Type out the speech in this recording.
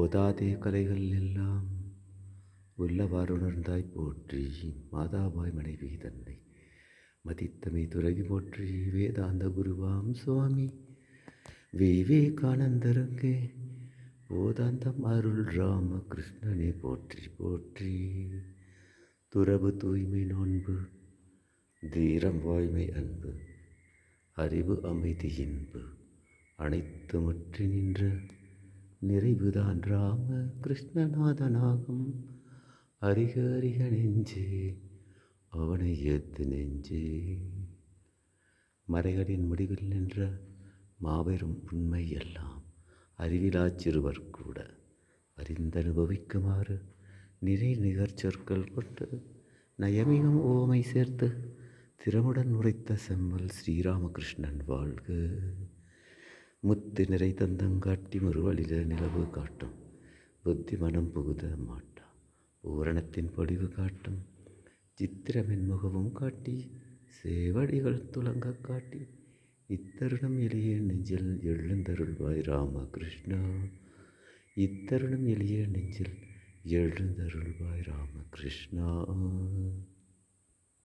ஓதாதே கலைகள் எல்லாம் உள்ளவாறு உணர்ந்தாய் போற்றி மாதாபாய் மனைவி தன்னை மதித்தமை துறவி போற்றி வேதாந்த குருவாம் சுவாமி. விவேகானந்தருங்கே போதாந்தம் அருள் ராம கிருஷ்ணனே போற்றி போற்றி. துறவு தூய்மை நோன்பு தீரம் வாய்மை அன்பு அறிவு அமைதி இன்பு அனைத்து முற்றி நின்ற நிறைவுதான் ராம கிருஷ்ணநாதனாகும். அரிக அரிக நெஞ்சே அவனை ஏத்து நெஞ்சே. மறைகளின் முடிவில் நின்ற மாபெரும் உண்மை எல்லாம் அறிவிலாச் சிறுவர் கூட அறிந்தனுபவிக்குமாறு நிறை நிகர்ச்சொற்கள் கொண்டு நயமிகம் ஓமை சேர்த்து திறமுடன் உரைத்த செம்மல் ஸ்ரீராமகிருஷ்ணன் வாழ்க. முத்து நிறை தந்தங்காட்டி மறுவழில நிலவு காட்டும். புத்தி மனம் புகுத மாட்டா. பூரணத்தின் பொடிவு காட்டும். சித்திரமென் முகமும் காட்டி சேவடிகள் துலங்க காட்டி இத்தருணம் எளிய நெஞ்சில் எழுந்தருள்வாய் ராமகிருஷ்ணா. இத்தருணம் எளிய நெஞ்சில் எழுந்தருள்வாய் ராமகிருஷ்ணா.